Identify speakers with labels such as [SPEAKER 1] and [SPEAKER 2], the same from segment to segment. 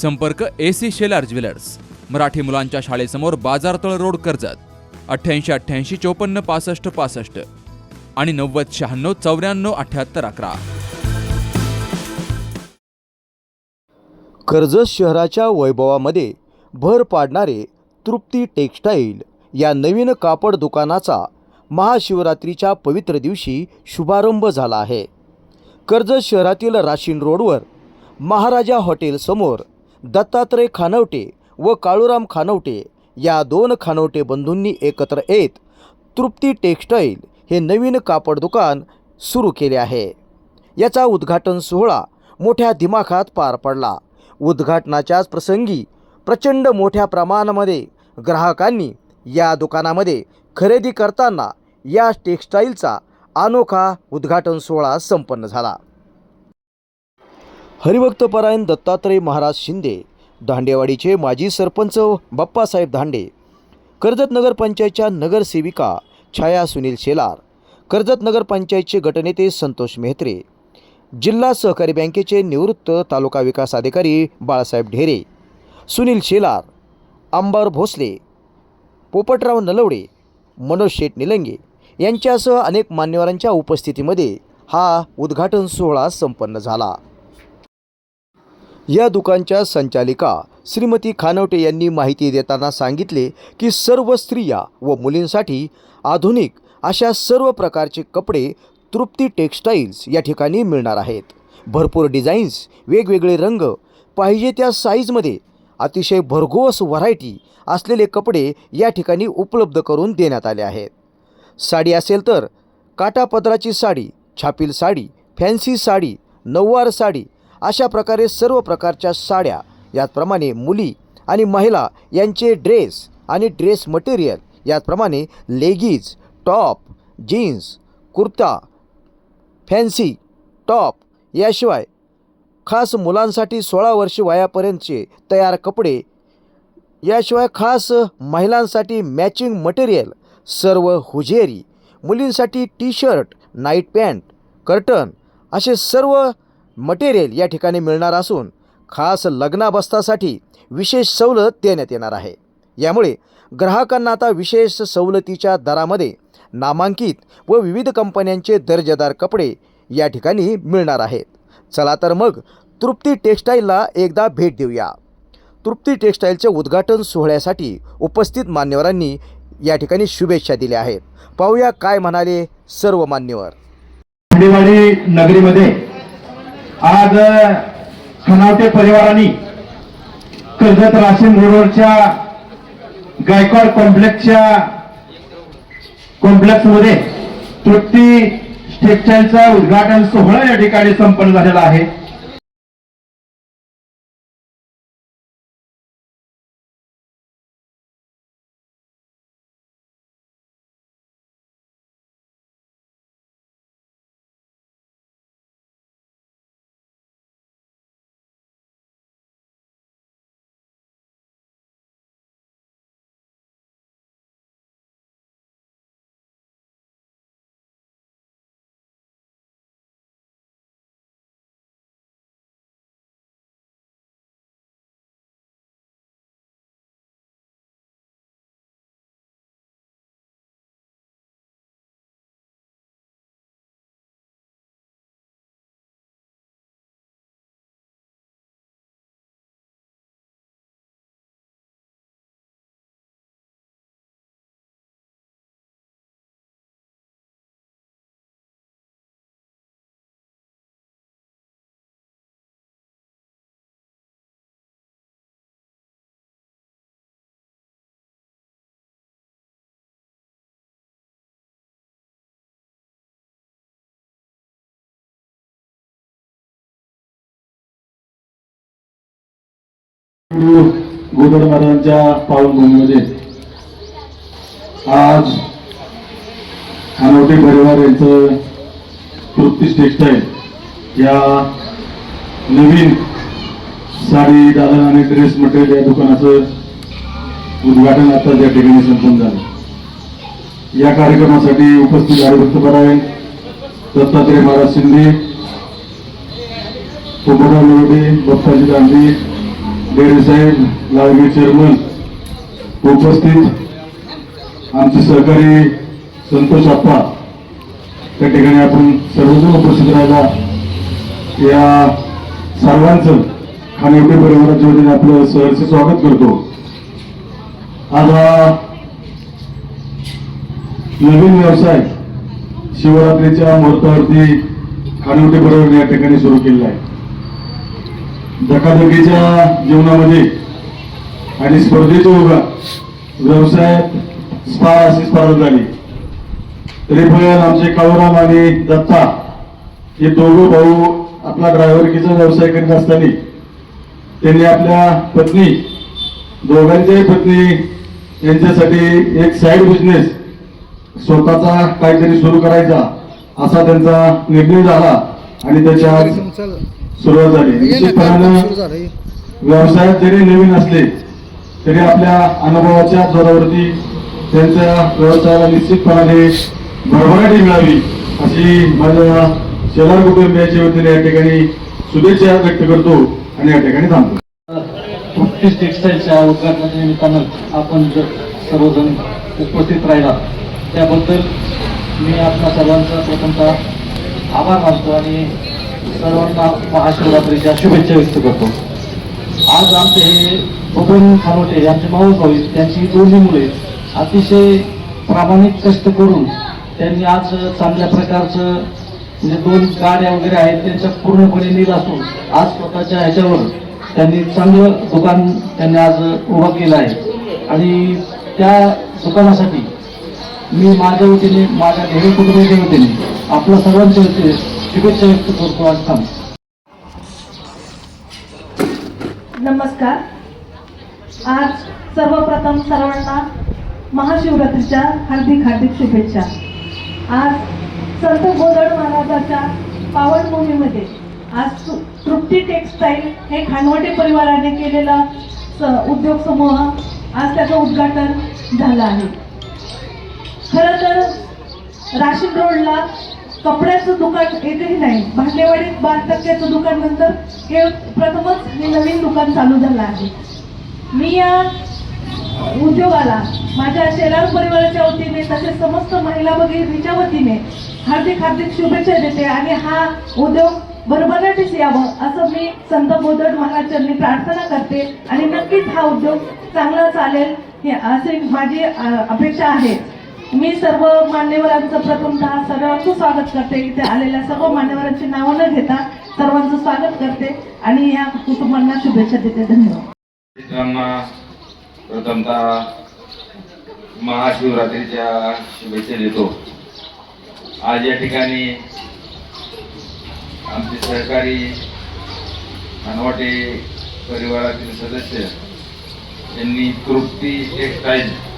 [SPEAKER 1] संपर्क A C Shelar jewellers. Marathi मुलांच्या शाळेसमोर बाजारतळ रोड कर्जत. अठ्ठ्याऐंशी अठ्ठ्याऐंशी चोपन्न पासष्ट पासष्ट. आणि नव्वद शहाण्णव चौऱ्याण्णव अठ्ठ्याहत्तर अकरा.
[SPEAKER 2] कर्जत शहराच्या वैभवामध्ये भर पाडणारे तृप्ती टेक्स्टाईल या नवीन कापड दुकानाचा महाशिवरात्रीच्या पवित्र दिवशी शुभारंभ झाला आहे. कर्जत शहरातील राशीन रोडवर महाराजा हॉटेलसमोर दत्तात्रय खानवटे व काळूराम खानवटे या दोन खानवटे बंधूंनी एकत्र येत तृप्ती टेक्स्टाईल हे नवीन कापड दुकान सुरू केले आहे. याचा उद्घाटन सोहळा मोठ्या दिमाखात पार पडला. उद्घाटनाच्याच प्रसंगी प्रचंड मोठ्या प्रमाणामध्ये ग्राहकांनी या दुकानामध्ये खरेदी करताना या टेक्स्टाईलचा अनोखा उद्घाटन सोहळा संपन्न झाला. हरिभक्तपरायण दत्तात्रय महाराज शिंदे दांडेवाडीचे माजी सरपंच बाप्पासाहेब धांडे कर्जत नगरपंचायतच्या नगरसेविका छाया सुनील शेलार कर्जत नगरपंचायतचे गटनेते संतोष मेहत्रे जिल्हा सहकारी बँकेचे निवृत्त तालुका विकास अधिकारी बाळासाहेब ढेरे सुनील शेलार आंबार भोसले पोपटराव नलवडे मनोज शेठ निलंगे यांच्यासह अनेक मान्यवरांच्या उपस्थितीमध्ये हा उद्घाटन सोहळा संपन्न झाला. या दुकानच्या संचालिका श्रीमती खानवटे यांनी माहिती देताना सांगितले की सर्व स्त्रिया व मुलींसाठी आधुनिक अशा सर्व प्रकारचे कपडे तृप्ती टेक्स्टाईल्स या ठिकाणी मिळणार आहेत. भरपूर डिझाईन्स वेगवेगळे रंग पाहिजे त्या साईजमध्ये अतिशय भरघोस व्हरायटी असलेले कपडे या ठिकाणी उपलब्ध करून देण्यात आले आहेत. साडी असेल तर काटापदराची साडी छापील साडी फॅन्सी साडी नऊवार साडी अशा प्रकारे सर्व प्रकारच्या साड्या याचप्रमाणे मुली आणि महिला यांचे ड्रेस आणि ड्रेस मटेरियल याचप्रमाणे leggings top jeans kurta fancy top याशिवाय खास मुलांसाठी सोळा वर्ष वयापर्यंतचे तयार कपडे याशिवाय खास महिलांसाठी मॅचिंग मटेरियल सर्व हुजेरी मुलींसाठी T shirt night pant curtain असे सर्व मटेरियल या ठिकाणी मिळणार असून खास लग्नाबस्तासाठी विशेष सवलत देण्यात येणार आहे. यामुळे ग्राहकांना आता विशेष सवलतीच्या दरामध्ये नामांकित व विविध कंपन्यांचे दर्जेदार कपडे या ठिकाणी मिळणार आहेत. चला तर मग तृप्ती टेक्स्टाईलला एकदा भेट देऊया. तृप्ती टेक्स्टाईलचे उद्घाटन सोहळ्यासाठी उपस्थित मान्यवरांनी या ठिकाणी शुभेच्छा दिल्या आहेत. पाहूया काय म्हणाले सर्व मान्यवर.
[SPEAKER 3] नगरीमध्ये आज खनावटे परिवारांनी कर्जत राशीन रोडवरच्या गायकवाड कॉम्प्लेक्सच्या कॉम्प्लेक्समध्ये तृप्ती टेक्स्टाईलचा उद्घाटन सोहळा या ठिकाणी संपन्न झालेला आहे. गोदड महाराजांच्या पावनभूमीमध्ये आज अनोटे परिवार यांचं तृप्तीस टेक्सटाईल या नवीन साडी दालन आणि ड्रेस मटेरियल या दुकानाचं उद्घाटन आता त्या ठिकाणी संपन्न झालं. या कार्यक्रमासाठी उपस्थित हरिभक्त परायण दत्तात्रय महाराज शिंदे पोपटराव लोटे बप्पाजी गांधी डेरे साहेब चेअरमन उपस्थित आमचे सहकारी संतोष आप्पा. त्या ठिकाणी आपण सर्वजण उपस्थित राहिला. या सर्वांचं खानिवटी परिवाराच्या वतीने आपलं सहर्ष स्वागत करतो. आज हा नवीन व्यवसाय शिवरात्रीच्या मुहूर्तावरती खानिवटी परिवाराने या ठिकाणी सुरू केलेला आहे. धकाधकीच्या जीवनामध्ये आणि स्पर्धेच्या ओघात व्यवसायात स्पार अशी स्पर्धा झाली तरी पण आमचे काळूराम आणि दत्ता हे दोघं भाऊ आपला ड्रायव्हरकीचा व्यवसाय करीत असताना त्यांनी आपल्या पत्नी दोघांच्याही पत्नी यांच्यासाठी एक साईड बिझनेस स्वतःचा काहीतरी सुरू करायचा असा त्यांचा निर्णय झाला आणि त्याच्या सुरुवात झाली. निश्चितपणानं व्यवसायात जरी नवीन असले तरी आपल्या अनुभवाच्या जोरावरती त्यांच्या व्यवसायाला निश्चितपणाने भरभराटी मिळावी अशी माझ्या शेलार कुटुंबियाच्या वतीने या ठिकाणी शुभेच्छा व्यक्त करतो आणि या ठिकाणी थांबतो.
[SPEAKER 4] टेक्सटाईलच्या उद्घाटनाच्या निमित्तानं आपण जर सर्वजण उपस्थित राहिला त्याबद्दल मी आपल्या सर्वांचा प्रथमतः आभार मानतो आणि सर्वांना महाशिवरात्रीच्या शुभेच्छा व्यक्त करतो. आज आमचे हे बबन खानोटे यांचे माऊ भाऊ त्यांची दोन्ही मुले अतिशय प्रामाणिक कष्ट करून त्यांनी आज चांगल्या प्रकारचं म्हणजे दोन गाड्या वगैरे आहेत त्यांच्या पूर्णपणे नील असून आज स्वतःच्या ह्याच्यावर त्यांनी चांगलं दुकान त्यांनी आज उभं केलं आहे. आणि त्या दुकानासाठी मी माझ्या वतीने माझ्या घरी कुटुंबाच्या वतीने आपल्या सर्वांच्या वतीने शुभेच्छा व्यक्त करतो
[SPEAKER 5] नमस्कार. आज सर्वप्रथम सर्वांना महाशिवरात्रीच्या हार्दिक हार्दिक शुभेच्छा. आज संत गोदड महाराजाच्या पावनभूमीमध्ये आज तृप्ती टेक्सटाईल हे खानवटे परिवाराने केलेला स उद्योग समूह आज त्याचं उद्घाटन झालं आहे. खरं तर राशीन रोडला कपड्याचं दुकान एकही नाही. भांडेवाडीत बारा टक्क्याचं दुकान नंतर हे प्रथमच हे नवीन दुकान चालू झालं आहे. मी या उद्योगाला माझ्या शेलार परिवाराच्या वतीने तसेच समस्त महिला भगिनीच्या वतीने हार्दिक हार्दिक शुभेच्छा देते आणि हा उद्योग भरभराटीस यावं असं मी संत बोदड महाराजांनी प्रार्थना करते. आणि नक्कीच हा उद्योग चांगला चालेल हे असे माझी अपेक्षा आहे. मी सर्व मान्यवरांचं प्रथमतः सर्वांचं स्वागत करते. इथे आलेल्या सर्व मान्यवरांची नावं न घेता सर्वांचं स्वागत करते आणि या कुटुंबांना शुभेच्छा देते. धन्यवाद.
[SPEAKER 6] प्रथमतः महाशिवरात्रीच्या शुभेच्छा देतो. आज या ठिकाणी आमचे सहकारी अनवाटे परिवारातील सदस्य यांनी तृप्ती टेक्सटाईल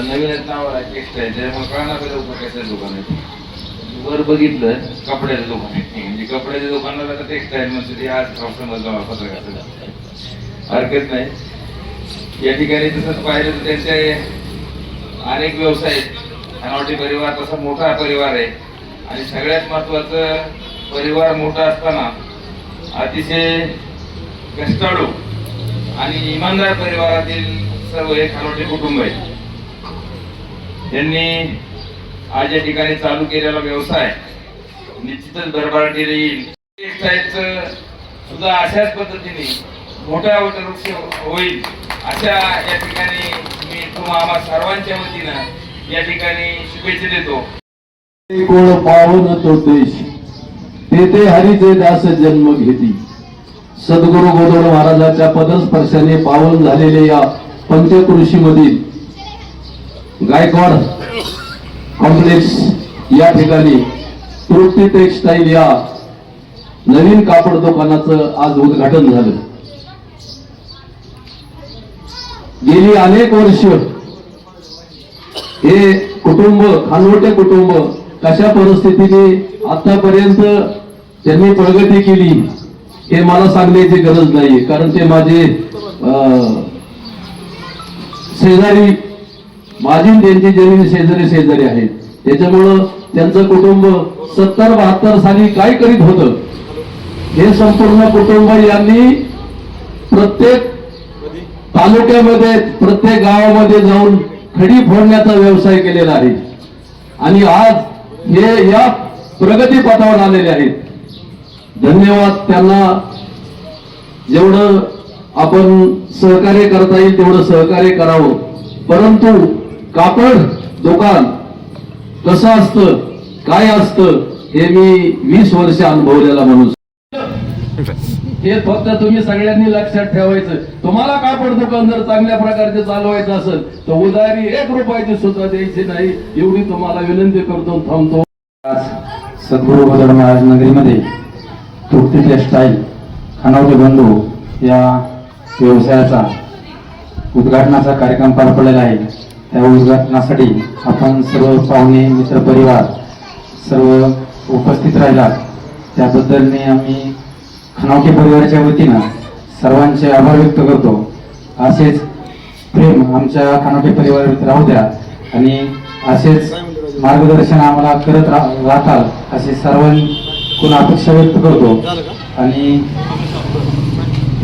[SPEAKER 6] नवीनच नाव आहे टेक्सटाईल त्यामुळे कळणार का लवकर कशाचं दुकान आहे वर बघितलं कपड्याचं दुकान आहे म्हणजे कपड्याच्या दुकानाला तर टेक्सटाईल म्हणजे ते आज समजलं पत्रकाचं हरकत नाही. या ठिकाणी तसंच पाहिलं तर त्यांचे अनेक व्यवसाय आहेत. अनावटी परिवार तसा मोठा परिवार आहे. आणि सगळ्यात महत्वाचं परिवार मोठा असताना अतिशय कष्टाळू आणि इमानदार परिवारातील सर्व हे खानोटे कुटुंब आहे. त्यांनी आज या ठिकाणी चालू केलेला व्यवसाय निश्चितच भरभराटी येईल सुद्धा अशाच पद्धतीने मोठ्या वटवृक्ष होईल अशा या ठिकाणी मी तुम्हाला सर्वांच्या वतीनं या ठिकाणी शुभेच्छा देतो.
[SPEAKER 7] कोण पाहून तो देश तेथे हरिचे दास जन्म घेती. सद्गुरु गोदड महाराजाच्या पदस्पर्शाने पावन झालेले या पंचकृषीमधील गायकवाड कॉम्प्लेक्स या ठिकाणी तृप्ती टेक्सटाईल या नवीन कापड दुकानाचं आज उद्घाटन झालं. गेली अनेक वर्ष हे कुटुंब खानवटे कुटुंब कशा परिस्थितीने आतापर्यंत त्यांनी प्रगती केली हे मला सांगण्याची गरज नाही कारण ते माझे अं, शेजारी माझी त्यांची जमीन शेजारी शेजारी आहेत. त्याच्यामुळं त्यांचं कुटुंब सत्तर बहात्तर साली काय करीत होतं? हे संपूर्ण कुटुंब यांनी प्रत्येक तालुक्यामध्ये प्रत्येक गावामध्ये जाऊन खडी फोडण्याचा व्यवसाय केलेला आहे. आणि आज हे या प्रगती पथावर आलेले आहेत. धन्यवाद त्यांना. जेवढं आपण सहकार्य करता येईल तेवढं सहकार्य करावं. परंतु कापड दुकान कसं असतं काय असतं हे मी वीस वर्ष अनुभवलेला माणूस. हे फक्त तुम्ही सगळ्यांनी लक्षात ठेवायचं. तुम्हाला कापड दुकान जर चांगल्या प्रकारचे चालवायचं असेल तर उदारी एक रुपयाची सुद्धा द्यायची नाही. एवढी तुम्हाला विनंती करतो थांबतो.
[SPEAKER 8] आज सद्गुरू बदल महाराज नगरीमध्ये तृप्ती स्टाईल खानावटे बंधू या व्यवसायाचा उद्घाटनाचा कार्यक्रम पार पडलेला आहे. त्या उद्घाटनासाठी आपण सर्व पाहुणे मित्रपरिवार सर्व उपस्थित राहिलात त्याबद्दल मी आम्ही खनावके परिवाराच्या वतीनं सर्वांचे आभार व्यक्त करतो. असेच प्रेम आमच्या खनावके परिवारात राहू द्या आणि असेच मार्गदर्शन आम्हाला करत राहताल असे सर्वांकडून अपेक्षा व्यक्त करतो. आणि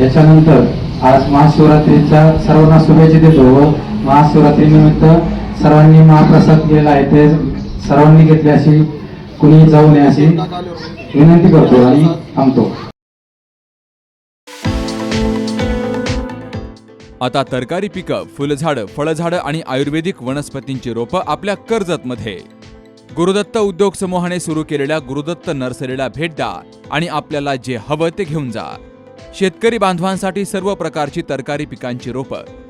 [SPEAKER 8] याच्यानंतर आज महाशिवरात्रीच्या सर्वांना शुभेच्छा देतो महाशिवरात्रीनिमित्त सर्वांनी महाप्रसाद केलेला आहे. ते सर्वांनी घेतले अशी कुणी जाऊ नये अशी विनंती करतो आणि थांबतो.
[SPEAKER 1] आता तरकारी पिकं फुलझाडं फळझाडं आणि आयुर्वेदिक वनस्पतींची रोपं आपल्या कर्जतमध्ये. गुरुदत्त उद्योग समूहाने सुरू केलेल्या गुरुदत्त नर्सरीला भेट द्या आणि आपल्याला जे हवं ते घेऊन जा. शेतकरी बांधवांसाठी सर्व प्रकारची तरकारी पिकांची रोपं